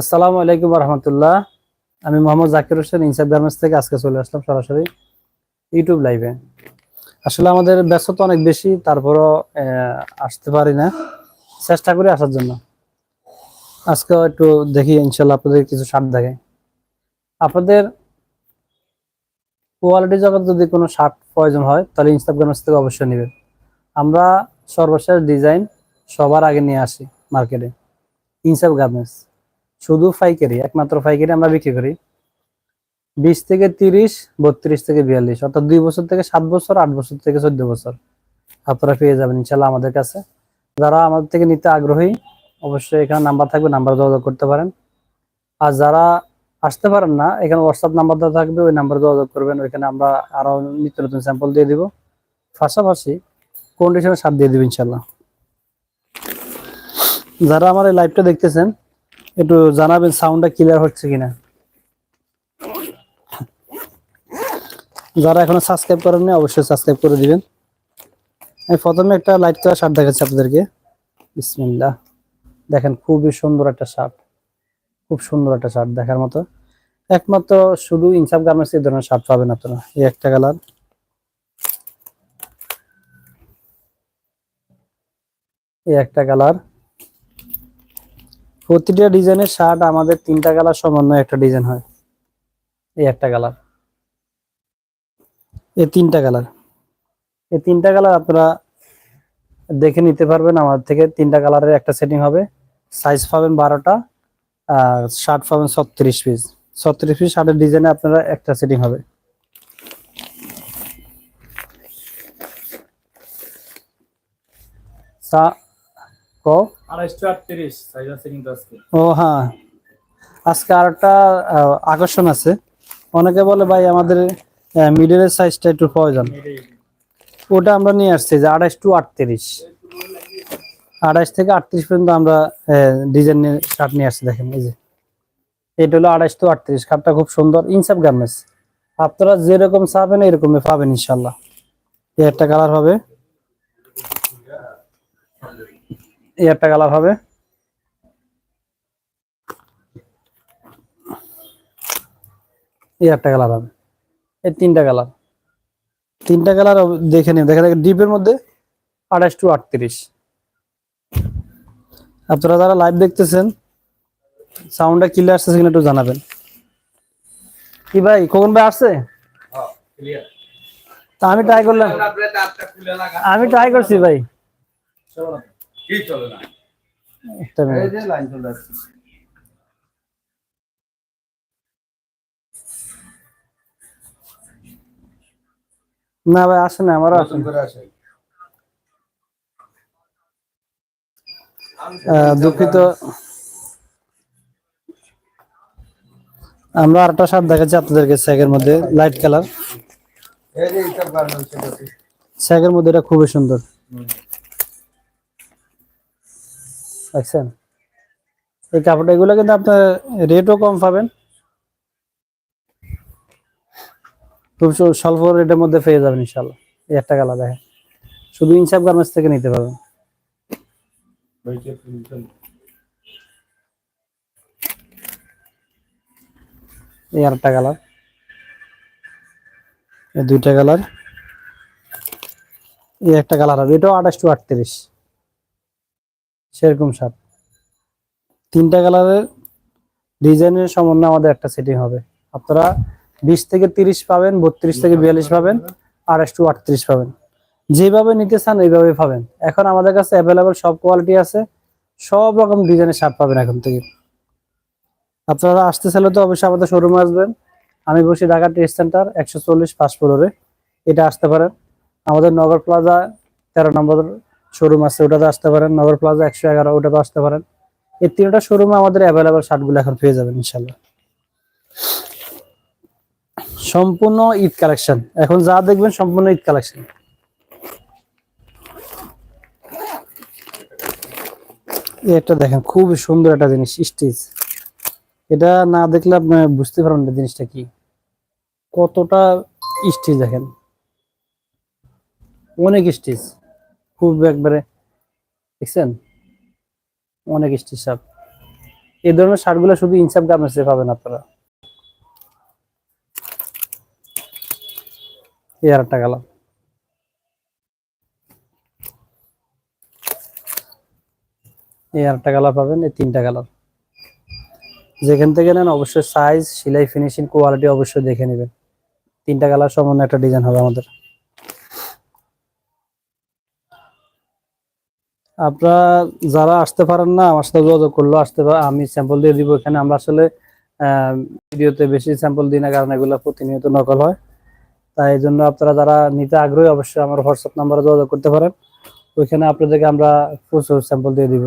আসসালামু আলাইকুম রহমতুল্লাহ আমি মোহাম্মদ জাকির হোসেন, ইনসাফ গার্মেন্টস থেকে আজকে চলে আসলাম সরাসরি ইউটিউব লাইভে আসলে আমাদের ব্যস্ততা অনেক বেশি, তারপরও আসতে পারি না। চেষ্টা করি আসার জন্য। আজকে একটু দেখি ইনশাল্লাহ আপনাদের কিছু শার্ট দেখে। আপনাদের কোয়ালিটি জগৎ যদি কোনো শার্ট প্রয়োজন হয়, তাহলে গার্মেন্টস থেকে অবশ্যই নেবেন। আমরা সর্বশেষ ডিজাইন সবার আগে নিয়ে আসি মার্কেটে ইনসাফ গার্মেন্টস। শুধু পাইকারি, একমাত্র পাইকারি আমরা বিক্রি করি। বিশ থেকে তিরিশ, বত্রিশ থেকে বিয়াল্লিশ, অর্থাৎ দুই বছর থেকে সাত বছর, আট বছর থেকে চোদ্দ বছর আপনারা পেয়ে যাবেন ইনশাল্লাহ আমাদের কাছে। যারা আমাদের থেকে নিতে আগ্রহী, অবশ্যই এখানে নাম্বার থাকবে, নাম্বার যোগাযোগ করতে পারেন। আর যারা আসতে পারেন না, এখানে হোয়াটসঅ্যাপ নাম্বার দেওয়া থাকবে, ওই নাম্বার যোগাযোগ করবেন, ওইখানে আমরা আরও নিত্য নতুন স্যাম্পল দিয়ে দিব। পাশাপাশি কন্ডিশনের সাথ দিয়ে দিব ইনশাল্লাহ যারা আমার এই লাইভটা দেখতেছেন একটু জানাবেন সাউন্ডটা ক্লিয়ার হচ্ছে কিনা? যারা এখনও সাবস্ক্রাইব করেননি, অবশ্যই সাবস্ক্রাইব করে দিবেন। আমি প্রথমে একটা লাইট কালার শার্ট দেখাচ্ছি আপনাদেরকে। বিসমিল্লাহ। দেখেন, খুবই সুন্দর একটা শার্ট খুব সুন্দর একটা শার্ট দেখার মতো। একমাত্র শুধু ইনসাফ গার্মেন্টস এই ধরনের শার্ট পাবেন আপনারা, এই একটা কালার এই একটা কালার প্রতিটা ডিজাইনের শার্ট আমাদের তিনটা কালার সমন্বয়ে একটা ডিজাইন হয়। এই একটা কালার। এই তিনটা কালার। এই তিনটা কালার আপনারা দেখে নিতে পারবেন। আমার থেকে তিনটা কালারের একটা সেটিং হবে। সাইজ পাবেন বারোটা আর শার্ট পাবেন ছত্রিশ পিস ছত্রিশ পিস শার্টের ডিজাইনে আপনারা একটা সেটিং হবে। সা আজকে। ও হ্যাঁ। আজকে আর একটা আকর্ষণ আছে। অনেকে বলে ভাই আমাদের মিডলের সাইজটা একটু প্রয়োজন। ওটা আমরা নিয়ে আসছি যে আড়াইশ টু আটত্রিশ। আড়াইশ থেকে আটত্রিশ পর্যন্ত আমরা ডিজাইন শার্ট নিয়ে আসছি দেখেন এই যে। এটা হলো আড়াইশ টু আটত্রিশ। খাটটা খুব সুন্দর ইনসাফ গার্মেন্টস। আপনারা যেরকম চাবেন এরকমই পাবেন ইনশাল্লাহ। একটা কালার হবে এই একটা কালার হবে। এই একটা কালার হবে। এই তিনটা কালার। তিনটা কালার দেখে নিন। দেখা দেখেন ডিপের মধ্যে আঠাশ টু আটত্রিশ। আপনারা যারা লাইভ দেখতেছেন সাউন্ডটা ক্লিয়ার আসছে কিনা একটু জানাবেন। কি ভাই কখন ভাই আসছে? তা আমি ট্রাই করলাম। আমি ট্রাই করছি ভাই। কি চলে না? একটা যে লাইন চলে যাচ্ছে না ভাই আসে না আমারও আসে দুঃখিত। আমরা আরেকটা শার্ট দেখাচ্ছি আপনাদেরকে স্যাগের মধ্যে লাইট কালার। স্যাগের মধ্যে এটা খুবই সুন্দর। দেখছেন এই কাপড়টা, এগুলো কিন্তু আপনার রেটও কম পাবেন। খুব স্ব- স্বল্প রেটের মধ্যে পেয়ে যাবেন ইনশাল্লাহ এই একটা কালার দেখেন। শুধু ইনসাফ গার্মেন্টস থেকে নিতে পারবেন। এই আরেকটা কালার। এই দুইটা কালার। এই একটা কালার হবে এটাও আঠাশ টু আটত্রিশ। সেরকম সাপ। তিনটা কালারের ডিজাইনের সমন্বয়ে আমাদের একটা সেটিং হবে। আপনারা বিশ থেকে তিরিশ পাবেন, বত্রিশ থেকে বিয়াল্লিশ পাবেন আঠাশ টু আটত্রিশ পাবেন। যেভাবে নিতে চান এইভাবে পাবেন। এখন আমাদের কাছে অ্যাভেলেবল সব কোয়ালিটি আছে, সব রকম ডিজাইনের সাপ পাবেন এখন থেকে। আপনারা আসতে চাইলে তো অবশ্যই আমাদের শোরুমে আসবেন। আমি বসি ঢাকা টেস্ট সেন্টার একশো চল্লিশ পাঁচ ফ্লোরে এটা আসতে পারেন। আমাদের নগর প্লাজা তেরো নম্বর শোরুম আছে, ওটাতে আসতে পারেন। নগর প্লাজা একশো এগারো, ওটাতে আসতে পারেন। এই তিনটা শোরুমে আমাদের অ্যাভেলেবল শার্টগুলো এখন পেয়ে যাবেন ইনশাল্লাহ সম্পূর্ণ ঈদ কালেকশন এখন যা দেখবেন সম্পূর্ণ ঈদ কালেকশন এটা দেখেন, খুবই সুন্দর একটা জিনিস স্টিচ এটা না দেখলে আপনি বুঝতে পারবেন না জিনিসটা কি। কতটা স্টিচ দেখেন। অনেক স্টিচ খুব একবারে, দেখছেন? অনেক স্টিচ সাপ এই ধরনের শার্টগুলো শুধু ইনসাফ গার্মেন্টসে পাবেন আপনারা। এই আর একটা কালার। এই আর একটা কালার পাবেন, এই তিনটা কালার। যেখান থেকে নেন অবশ্যই সাইজ সেলাই ফিনিশিং কোয়ালিটি অবশ্যই দেখে নেবেন। তিনটা কালার সম্বন্ধে একটা ডিজাইন হবে আমাদের। আপনারা যারা আসতে পারেন না, আমার সাথে যোগাযোগ করল আসতে পারে, আমি স্যাম্পল দিয়ে দিব এখানে। আমরা আসলে ভিডিওতে বেশি স্যাম্পল দিই না, কারণ এগুলো প্রতিনিয়ত নকল হয়। তাই এই জন্য আপনারা যারা নিতে আগ্রহী, অবশ্যই আমার হোয়াটসঅ্যাপ নাম্বারে যোগাযোগ করতে পারেন। ওইখানে আপনাদেরকে আমরা প্রচুর স্যাম্পল দিয়ে দিব।